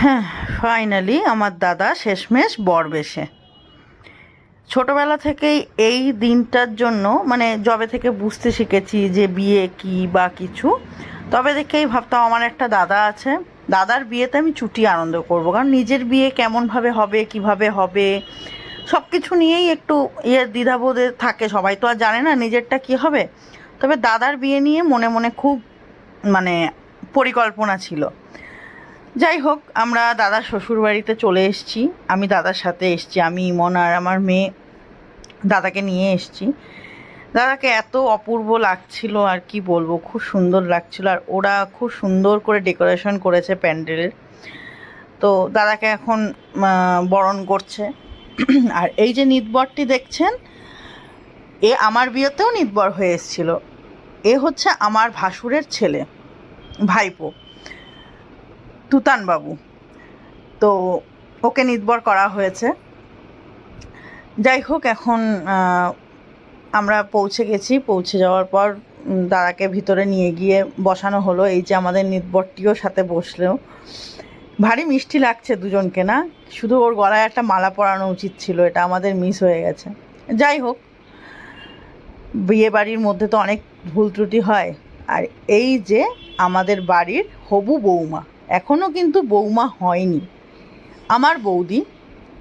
হ্যাঁ ফাইনালি আমার দাদা শেষমেশ বর বেশে। ছোটবেলা থেকেই এই দিনটার জন্য মানে যবে থেকে বুঝতে শিখেছি যে বিয়ে কি বা কিছু, তবে দেখেই ভাবতাম আমার একটা দাদা আছে। দাদার বিয়েতে আমি চুটি আনন্দ করব, কারণ নিজের বিয়ে কেমনভাবে হবে, কীভাবে হবে সব কিছু নিয়েই একটু ইয়ে দ্বিধাবোধে থাকে সবাই। তো আর জানে না নিজেরটা কি হবে। তবে দাদার বিয়ে নিয়ে মনে মনে খুব মানে পরিকল্পনা ছিল। যাই হোক, আমরা দাদা শ্বশুর বাড়িতে চলে এসেছি। আমি দাদার সাথে এসেছি, আমি, ইমন আর আমার মেয়ে দাদাকে নিয়ে এসেছি। দাদাকে এত অপূর্ব লাগছিল আর কি বলব, খুব সুন্দর লাগছিল। আর ওরা খুব সুন্দর করে ডেকোরেশন করেছে প্যান্ডেলের। তো দাদাকে এখন বরণ করছে। আর এই যে নিতবরটি দেখছেন, এ আমার বিয়েতেও নিতবর হয়ে এসেছিল। এ হচ্ছে আমার ভাসুরের ছেলে, ভাইপো। তুতানবাবু তো ওকে নির্ভর করা হয়েছে। যাই হোক, এখন আমরা পৌঁছে গেছি। পৌঁছে যাওয়ার পর দাদাকে ভিতরে নিয়ে গিয়ে বসানো হলো। এই যে আমাদের নির্ভরটিও সাথে বসলেও। ভারী মিষ্টি লাগছে দুজনকে, না? শুধু ওর গলায় একটা মালা পরানো উচিত ছিল। এটা আমাদের মিস হয়ে গেছে। যাই হোক বিয়ে বাড়ির মধ্যে তো অনেক ভুল ত্রুটি হয়। আর এই যে আমাদের বাড়ির হবু বৌমা। এখনও কিন্তু বৌমা হয়নি। আমার বৌদি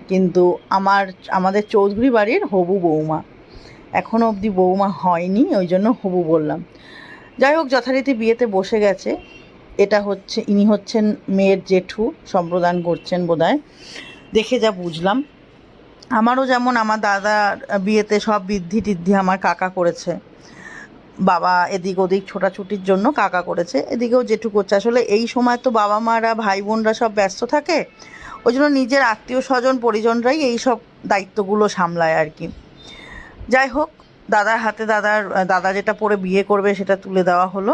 কিন্তু আমার, আমাদের চৌধুরী বাড়ির হবু বৌমা। এখনও অবধি বৌমা হয়নি, ওই জন্য হবু বললাম। যাই হোক, যথারীতি বিয়েতে বসে গেছে। এটা হচ্ছে, ইনি হচ্ছেন মেয়ের জেঠু, সম্প্রদান করছেন বোধহয়। দেখে যা বুঝলাম। আমারও যেমন, আমার দাদার বিয়েতে সব বৃদ্ধি টিদ্ধি আমার কাকা করেছে। বাবা এদিক ওদিক ছোটাছুটির জন্য কাকা করেছে, এদিকেও জেঠু করছে আসলে এই সময় তো বাবা মারা, ভাই বোনরা সব ব্যস্ত থাকে, ওই জন্য নিজের আত্মীয় স্বজন, পরিজনরাই এই সব দায়িত্বগুলো সামলায় আর কি। যাই হোক, দাদার হাতে দাদার, দাদা যেটা পরে বিয়ে করবে সেটা তুলে দেওয়া হলো।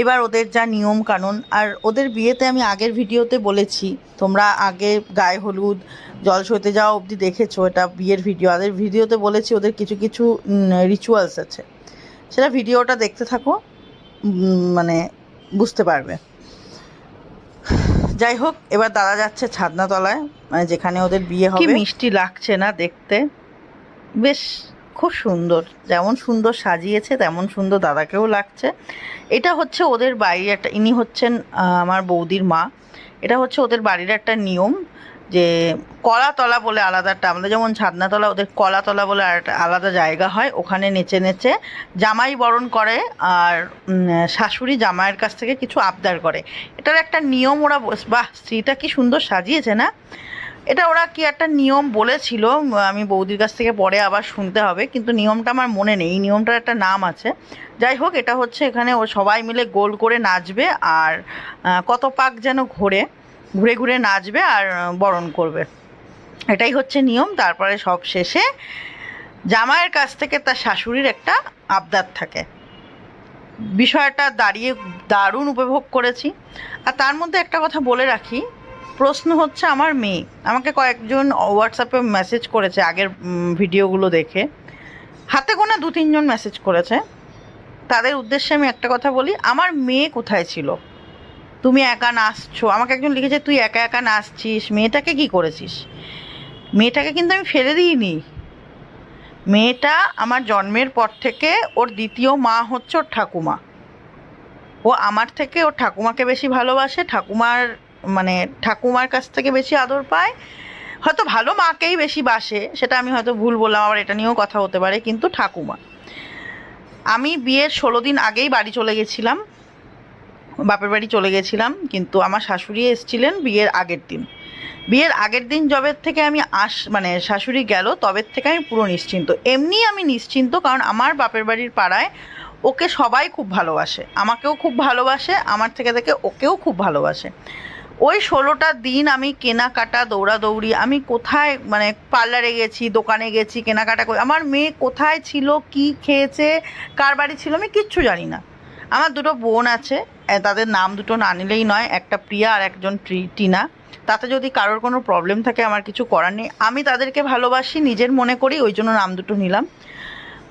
এবার ওদের যা নিয়ম কানুন, আর ওদের বিয়েতে আমি আগের ভিডিওতে বলেছি, তোমরা আগে গায়ে হলুদ, জল সইতে যাওয়া অবধি দেখেছ এটা বিয়ের ভিডিও। আগের ভিডিওতে বলেছি ওদের কিছু কিছু রিচুয়ালস আছে। সেটা ভিডিওটা দেখতে থাকো মানে বুঝতে পারবে। যাই হোক এবার দাদা যাচ্ছে ছাদনাতলায় মানে যেখানে ওদের বিয়ে হবে। মিষ্টি লাগছে না দেখতে। বেশ খুব সুন্দর। যেমন সুন্দর সাজিয়েছে তেমন সুন্দর দাদাকেও লাগছে। এটা হচ্ছে ওদের বাড়ির একটা ইনি হচ্ছেন আমার বৌদির মা। এটা হচ্ছে ওদের বাড়ির একটা নিয়ম। যে কলাতলা বলে আলাদা একটা আমাদের যেমন ছাদনাতলা, ওদের কলাতলা বলে একটা আলাদা জায়গা হয়, ওখানে নেচে নেচে জামাই বরণ করে আর শাশুড়ি জামাইয়ের কাছ থেকে কিছু আবদার করে। এটার একটা নিয়ম ওরা বাহ, স্ত্রীটা কি সুন্দর সাজিয়েছে না? এটা ওরা কি একটা নিয়ম বলেছিল, আমি বৌদির কাছ থেকে পরে আবার শুনতে হবে, কিন্তু নিয়মটা আমার মনে নেই, এই নিয়মটার একটা নাম আছে। যাই হোক, এটা হচ্ছে এখানে ও সবাই মিলে গোল করে নাচবে আর কত পাক যেন ঘোরে। ঘুরে ঘুরে নাচবে আর বরণ করবে। এটাই হচ্ছে নিয়ম। তারপরে সব শেষে জামাইয়ের কাছ থেকে তার শাশুড়ির একটা আবদার থাকে। বিষয়টা দাঁড়িয়ে দারুণ উপভোগ করেছি। আর তার মধ্যে একটা কথা বলে রাখি। প্রশ্ন হচ্ছে, আমার মেয়ে? আমাকে কয়েকজন হোয়াটসঅ্যাপে মেসেজ করেছে আগের ভিডিওগুলো দেখে। হাতে গোনা দু তিনজন মেসেজ করেছে। তাদের উদ্দেশ্যে আমি একটা কথা বলি, আমার মেয়ে কোথায় ছিল? তুমি একা নাচছো। আমাকে একজন লিখেছে, তুই একা একা নাচছিস, মেয়েটাকে কি করেছিস? মেয়েটাকে কিন্তু আমি ফেলে দিইনি। মেয়েটা আমার জন্মের পর থেকে ওর দ্বিতীয় মা হচ্ছে ওর ঠাকুমা। ও আমার থেকে ওর ঠাকুমাকে বেশি ভালোবাসে, ঠাকুমার মানে ঠাকুমার কাছ থেকে বেশি আদর পায়। হয়তো ভালো মাকেই বেশি বাসে, সেটা আমি হয়তো ভুল বললাম, আবার এটা নিয়েও কথা হতে পারে, কিন্তু ঠাকুমা। আমি বিয়ের ষোলো দিন আগেই বাড়ি চলে গেছিলাম। বাপের বাড়ি চলে গেছিলাম, কিন্তু আমার শাশুড়ি এসেছিলেন বিয়ের আগের দিন। বিয়ের আগের দিন জবের থেকে আমি আস মানে শাশুড়ি গেল, তবের থেকে আমি পুরো নিশ্চিন্ত। এমনি আমি নিশ্চিন্ত, কারণ আমার বাপের বাড়ির পাড়ায় ওকে সবাই খুব ভালোবাসে। আমাকেও খুব ভালোবাসে, আমার থেকে থেকে ওকেও খুব ভালোবাসে। ওই ষোলোটা দিন আমি কেনাকাটা, দৌড়াদৌড়ি, আমি কোথায় মানে পার্লারে গেছি, দোকানে গেছি, কেনাকাটা করে, আমার মেয়ে কোথায় ছিল, কি খেয়েছে, কার বাড়ি ছিল, আমি কিচ্ছু জানি না। আমার দুটো বোন আছে তাদের নাম দুটো না নিলেই নয়, একটা প্রিয়া আর একজন ট্রি- টিনা। তাতে যদি কারোর কোনো প্রবলেম থাকে, আমার কিছু করার নেই। আমি তাদেরকে ভালোবাসি, নিজের মনে করি, ওই জন্য নাম দুটো নিলাম।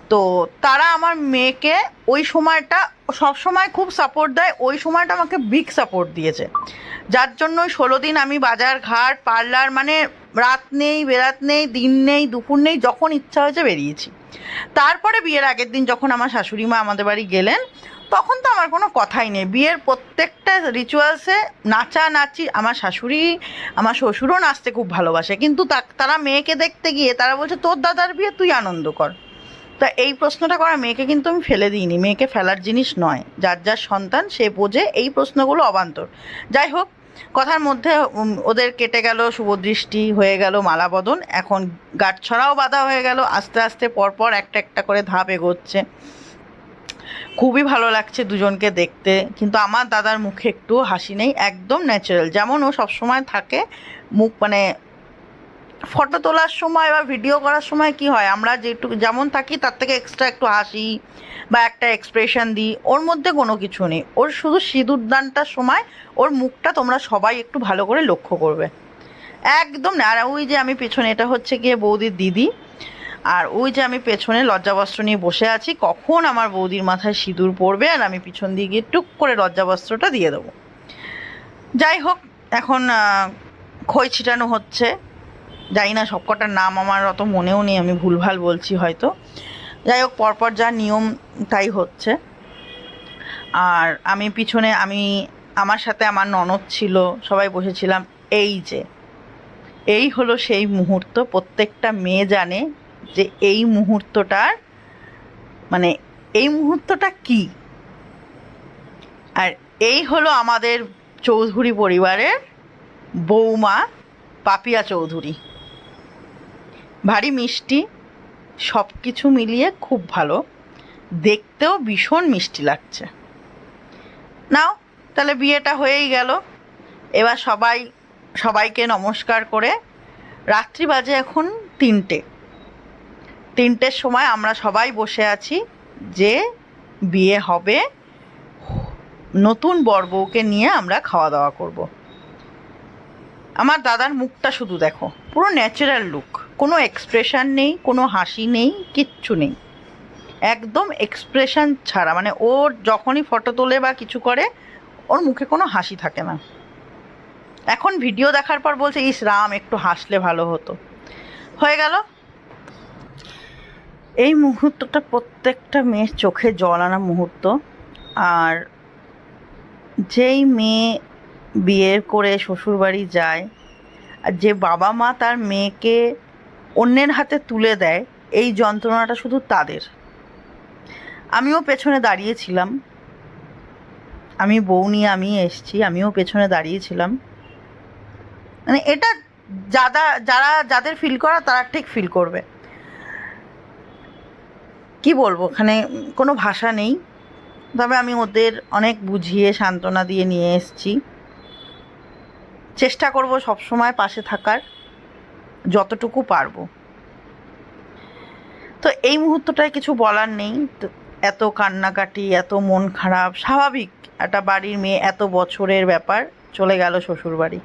তো তারা আমার মেয়েকে ওই সময়টা, সব সময় খুব সাপোর্ট দেয়, ওই সময়টা আমাকে বিগ সাপোর্ট দিয়েছে। যার জন্য ষোলো দিন আমি বাজার ঘাট, পার্লার মানে রাত নেই, বেরাত নেই, দিন নেই, দুপুর নেই, যখন ইচ্ছা হয়েছে বেরিয়েছি। তারপরে বিয়ের আগের দিন যখন আমার শাশুড়ি মা আমাদের বাড়ি গেলেন তখন তো আমার কোনো কথাই নেই। বিয়ের প্রত্যেকটা রিচুয়ালসে নাচা নাচি আমার শাশুড়ি, আমার শ্বশুরও নাচতে খুব ভালোবাসে। কিন্তু তারা মেয়েকে দেখতে গিয়ে তারা বলছে, তোর দাদার বিয়ে তুই আনন্দ কর। তা এই প্রশ্নটা করা মেয়েকে কিন্তু আমি ফেলে দিইনি। মেয়েকে ফেলার জিনিস নয়। যার যার সন্তান, সে বোঝে এই প্রশ্নগুলো অবান্তর। যাই হোক, কথার মধ্যে ওদের কেটে গেল শুভদৃষ্টি হয়ে গেল মালাবদন এখন গাঁটছড়াও বাঁধা হয়ে গেল। আস্তে আস্তে পরপর একটা একটা করে ধাপ এগোচ্ছে। খুবই ভালো লাগছে দুজনকে দেখতে। কিন্তু আমার দাদার মুখে একটু হাসি নেই, একদম ন্যাচারাল যেমন ও সবসময় থাকে মুখ মানে ফটো তোলার সময় বা ভিডিও করার সময় কি হয়, আমরা যেটুকু, যেমন থাকি তার থেকে এক্সট্রা একটু হাসি বা একটা এক্সপ্রেশন দিই, ওর মধ্যে কোনো কিছু নেই। ওর শুধু সিঁদুর দানটার সময় ওর মুখটা তোমরা সবাই একটু ভালো করে লক্ষ্য করবে। একদম না, আর ওই যে আমি পেছনে, এটা হচ্ছে গিয়ে বৌদির দিদি। আর ওই যে আমি পেছনে লজ্জাবস্ত্র নিয়ে বসে আছি, কখন আমার বৌদির মাথায় সিঁদুর পড়বে আর আমি পিছন দিয়ে গিয়ে টুক করে লজ্জাবস্ত্রটা দিয়ে দেবো। যাই হোক, এখন খই ছিটানো হচ্ছে। জানি না সবকটার নাম আমার অত মনেও নেই, আমি ভুলভাল বলছি হয়তো। যাই হোক, পরপর যা নিয়ম, তাই হচ্ছে। আর আমি পিছনে, আমি, আমার সাথে আমার ননদ ছিল, সবাই বসেছিলাম, এই যে। এই হলো সেই মুহূর্ত, প্রত্যেকটা মেয়ে জানে যে এই মুহূর্তটার মানে এই মুহূর্তটা কি? আর এই হলো আমাদের চৌধুরী পরিবারের বৌমা পাপিয়া চৌধুরী। ভারী মিষ্টি সব কিছু মিলিয়ে খুব ভালো। দেখতেও ভীষণ মিষ্টি লাগছে। নাও, তাহলে বিয়েটা হয়েই গেল। এবার সবাই, সবাইকে নমস্কার করে, রাত্রি বাজে এখন তিনটে। তিনটের সময় আমরা সবাই বসে আছি যে বিয়ে হবে। নতুন বর বউকে নিয়ে আমরা খাওয়া দাওয়া করব। আমার দাদার মুখটা শুধু দেখো, পুরো ন্যাচারাল লুক কোনো এক্সপ্রেশন নেই, কোনো হাসি নেই, কিচ্ছু নেই। একদম এক্সপ্রেশন ছাড়া মানে ওর যখনই ফটো তোলে বা কিছু করে, ওর মুখে কোনো হাসি থাকে না। এখন ভিডিও দেখার পর বলছে, ইস রাম, একটু হাসলে ভালো হতো। হয়ে গেল। এই মুহূর্তটা প্রত্যেকটা মেয়ের চোখে জল আনা মুহূর্ত। আর যেই মেয়ে বিয়ের করে শ্বশুরবাড়ি যায়, আর যে বাবা মা তার মেয়েকে অন্যের হাতে তুলে দেয়, এই যন্ত্রণাটা শুধু তাদের। আমিও পেছনে দাঁড়িয়েছিলাম। আমি বউ নিয়ে আমি এসছি, আমিও পেছনে দাঁড়িয়েছিলাম। মানে এটা যারা যারা, যাদের ফিল করা, তারা ঠিক ফিল করবে। কি বলব, ওখানে কোনো ভাষা নেই। তবে আমি ওদের অনেক বুঝিয়ে সান্ত্বনা দিয়ে নিয়ে এসেছি। চেষ্টা করব সব সময় পাশে থাকার, যতটুকু পারব। তো এই মুহূর্তটায় কিছু বলার নেই। এত কান্নাকাটি, এত মন খারাপ, স্বাভাবিক একটা বাড়ির মেয়ে এত বছরের ব্যাপার, চলে গেল শ্বশুর বাড়ি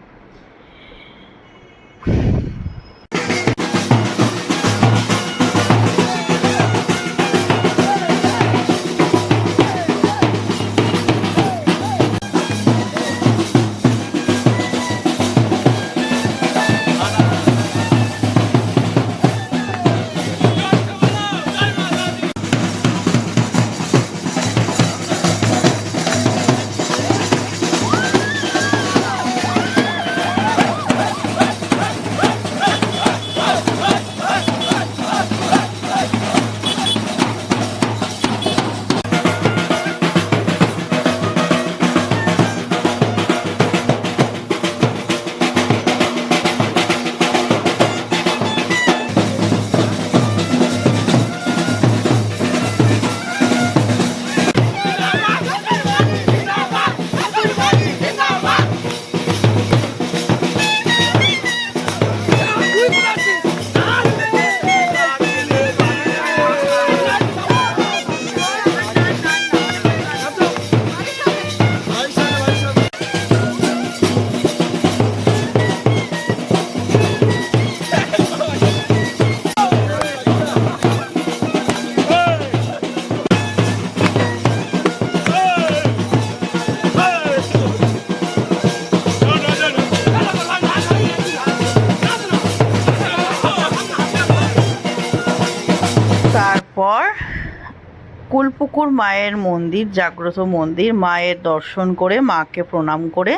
পুকুর মায়ের মন্দির, জাগ্রত মন্দির, মায়ের দর্শন করে, মাকে প্রণাম করে,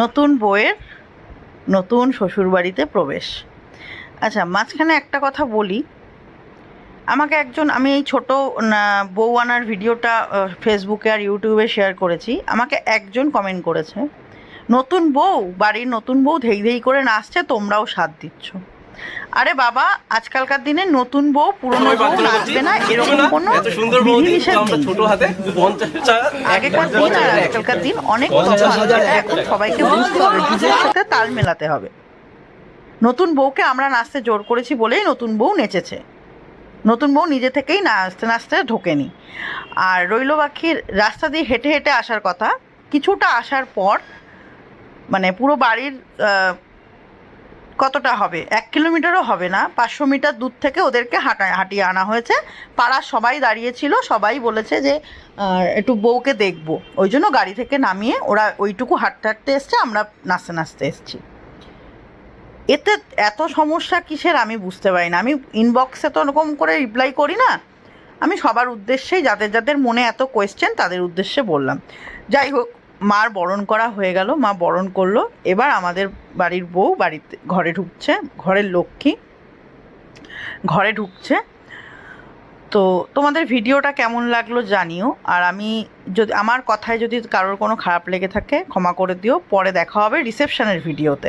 নতুন বউয়ের নতুন শ্বশুরবাড়িতে প্রবেশ। আচ্ছা মাঝখানে একটা কথা বলি। আমাকে একজন, আমি এই ছোট বউ আনার ভিডিওটা ফেসবুকে আর ইউটিউবে শেয়ার করেছি। আমাকে একজন কমেন্ট করেছে, নতুন বউ, বাড়ির নতুন বউ ধেই ধেই করে নাচছে, তোমরাও সাথ দিচ্ছ। আরে বাবা আজকালকার দিনে নতুন বউ পুরনো বউ নাচবে না। এরকম কোনো বিধিনিষেধ নেই। আগেকার দিন আর আজকালকার দিন অনেক। এখন সবাইকে বুঝতে হবে যুগের সাথে তাল মেলাতে হবে। নতুন বউকে আমরা নাচতে জোর করেছি বলেই নতুন বউ নেচেছে। নতুন বউ নিজে থেকেই নাচতে নাচতে ঢোকেনি। আর রইল বাকির রাস্তা দিয়ে হেঁটে হেঁটে আসার কথা কিছুটা আসার পর মানে পুরো বাড়ির কতটা হবে? এক কিলোমিটারও হবে না। পাঁচশো মিটার দূর থেকে ওদেরকে হাঁটা হাঁটিয়ে আনা হয়েছে। পাড়ার সবাই দাঁড়িয়েছিল, সবাই বলেছে যে একটু বউকে দেখব। ওই জন্য গাড়ি থেকে নামিয়ে ওরা ওইটুকু হাঁটতে হাঁটতে এসছে, আমরা নাচতে নাচতে এসছি। এতে এত সমস্যা কিসের আমি বুঝতে পারি না। আমি ইনবক্সে তো ওরকম করে রিপ্লাই করি না। আমি সবার উদ্দেশ্যেই, যাদের যাদের মনে এত কোয়েশ্চেন তাদের উদ্দেশ্যে বললাম। যাই হোক মার বরণ করা হয়ে গেল, মা বরণ করল। এবার আমাদের বাড়ির বউ বাড়িতে, ঘরে ঢুকছে, ঘরের লক্ষ্মী ঘরে ঢুকছে। তো তোমাদের ভিডিওটা কেমন লাগল জানিও, আর আমি যদি, আমার কথায় যদি কারোর কোনো খারাপ লেগে থাকে ক্ষমা করে দিও, পরে দেখা হবে রিসেপশনের ভিডিওতে।